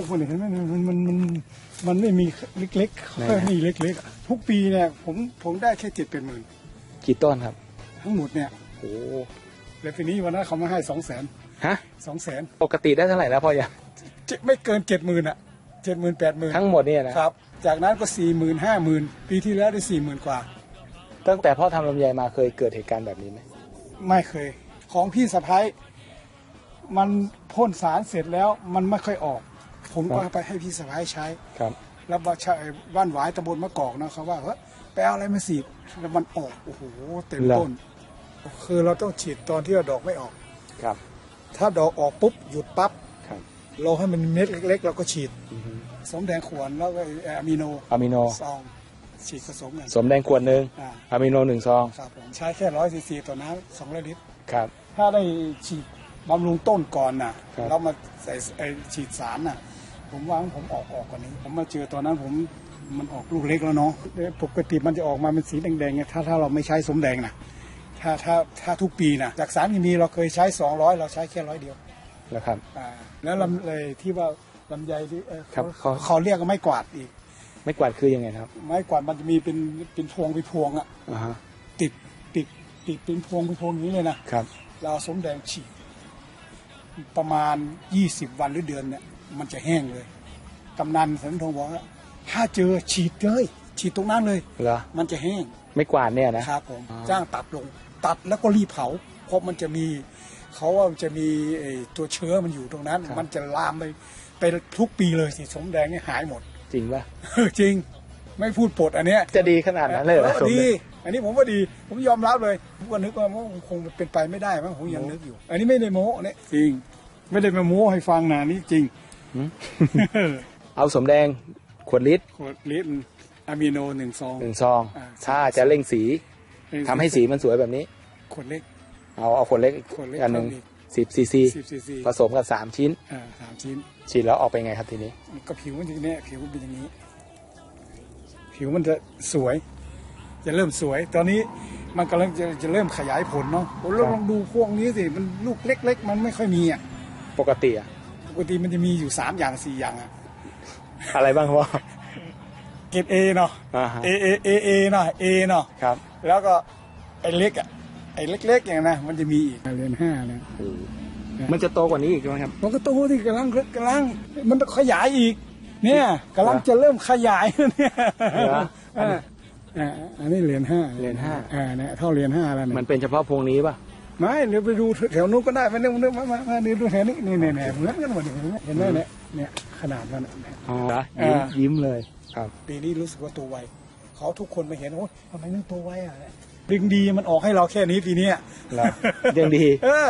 กมันเนี่ยเห็นไหมมันมันมันมันไม่มีเล็กๆค่อยมีเล็กๆอะทุกปีเนี่ยผมผมได้แค่เจ็ดเป็นหมื่นกี่ต้นครับ ทั้งหมดเนี่ยโอ้แล้วปีนี้วันนั้นเขามาให้สองแสนฮะ สองแสนปกติได้เท่าไหร่แล้วพ่อยังไม่เกินเจ็ดหมื่นอะเจ็ดหมื่นแปดหมื่นทั้งหมดเนี่ยนะครับ จากนั้นก็สี่หมื่นห้าหมื่นปีที่แล้วได้สี่หมื่นกว่า ตั้งแต่พ่อทำลำไยมาเคยเกิดเหตุการณ์แบบนี้ไหมไม่เคย ของพี่สะพ้ายมันพ่นสารเสร็จแล้วมันไม่ค่อยออก ผมก็ไปให้พี่สะพ้ายใช้ครับแล้วบ้านชายบ้านหวายตำบลมะกอกนะเขาว่าเฮ้ยไปเอาอะไรมาสีดแล้วมันออกโอ้โหเต็มเหรอต้น คือเราต้องฉีดตอนที่เราดอกไม่ออกครับ ถ้าดอกออกปุ๊บหยุดปั๊บครับเราให้มันเม็ดเล็กๆ เราก็ฉีดอือฮึสมแดงขวนแล้วก็อะมิโนอะมิโนซองฉีดผสมกันสมแดงขวดหนึ่งอ่าอะมิโนหนึ่งซองครับผมใช้แค่ร้อยซีซีต่อน้ำสองร้อยลิตรครับ ถ้าได้ฉีด บำรุงต้นก่อนน่ะแล้วมาใส่ไอ้ฉีดสารน่ะ ผมว่าผมออกออกกว่านี้ ผมมาเจอตอนนั้นผมมันออกลูกเล็กแล้วเนาะปกติมันจะออกมาเป็นสีแดงๆไงถ้าถ้าเราไม่ใช้สมแดงนะถ้าถ้าถ้าทุกปีนะจากสารเคมีเราเคยใช้ 200 เราใช้แค่ร้อยเดียวแล้วครับ อ่าแล้วลำเลยที่ว่าลำไยที่เอ่อครับเขา เขาเขาเรียกว่าไม้กวาดอีก ไม่กวาดคือยังไงครับไม้กวาดมันจะมีเป็นเป็นพวงเป็นพวงอะอ่าฮะติดติดติดเป็นพวงเป็นพวงอย่างนี้เลยนะครับ เราเอาสมแดงฉีด ประมาณ 20 วันหรือเดือนเนี่ยมันจะแห้งเลย กำนันสันทองบอกว่าถ้าเจอฉีดเลย ฉีดตรงนั้นเลย เหรอ มันจะแห้งไม่กวาดเนี่ยนะครับผมอ๋อ จ้างตัดลง ตัดแล้วก็รีบเผา เพราะมันจะมีเขาว่ามันจะมีไอ้ตัวเชื้อมันอยู่ตรงนั้น มันจะลามไปไปทุกปีเลยสิสมแดงเนี่ยหายหมด จริงป่ะ จริง ไม่พูดปดอันเนี้ยจะดีขนาดนั้นเลยเหรอออสมดีแดง อันนี้ผมว่าดีผมยอมรับเลยผมก็นึกว่ามันคงเป็นไปไม่ได้มั้งผมยังนึกอยู่ อันนี้ไม่ได้โม้เนี่ยจริง ไม่ได้มาโม้ให้ฟังนะนี่จริงหืมเอาสมแดงขวดลิตรขวดลิตรอะมิโนหนึ่งซองหนึ่งซองอ่าถ้าจะเร่งสีทำให้สีมันสวยแบบนี้ ขวดเล็ก เอาเอาขวดเล็กขวดเล็กอันหนึ่งเท่านี้สิบซีซีสิบซีซีผสมกันสามชิ้นอ่าสามชิ้น ฉีดแล้วออกไปไงครับทีนี้ ก็ผิวมันจะเนี่ยผิวมันเป็นอย่างนี้ ผิวมันจะสวย จะเริ่มสวย ตอนนี้มันกำลังจะจะเริ่มขยายผลเนาะโอ้เราครับลองดูพวกนี้สิมันลูกเล็ก ๆ มันไม่ค่อยมีอะปกติอะปกติมันจะมีอยู่สามอย่างสี่อย่างอะอะไรบ้างครับพ่อเกรดเอเนาะอ่าฮะเอเอเอเอเนาะเอเนาะครับ แล้วก็ไอ้เล็กอะไอ้เล็กๆอย่างนะมันจะมีอีกเรียนห้านะมันจะโตกว่านี้อีกใช่ไหมครับ มันก็โตที่กำลังกำลังมันต้องขยายอีก เนี่ยกำลังจะเริ่มขยายแล้วเนี่ยเหร ออ่าอ่าอันนี้เหรียญห้าเหรียญห้า อ่าเนี่ยเท่าเหรียญห้าแล้วมัเนี่ยนเป็นเฉพาะพวงนี้ป่ะไม่เดี๋ยวไปดูแถวนู้นก็ได้ไปเรื่องเรื่องมามามาดูดูแถวนี้นี่เนี่ยเนี่ยเหมือนกันหมดเนี่ยเห็นไหมเนี่ยเนี่ยขนาดมันเนี่ยอ๋ออ่า ยิ้มยิ้มเลยครับ ปีนี้รู้สึกว่าตัวไวเขาทุกคนมาเห็นโอ้ยทำไมนึกตัวไวอะดึงดีมันออกให้เราแค่นี้ปีเนี้ยเหรอยังดี เออ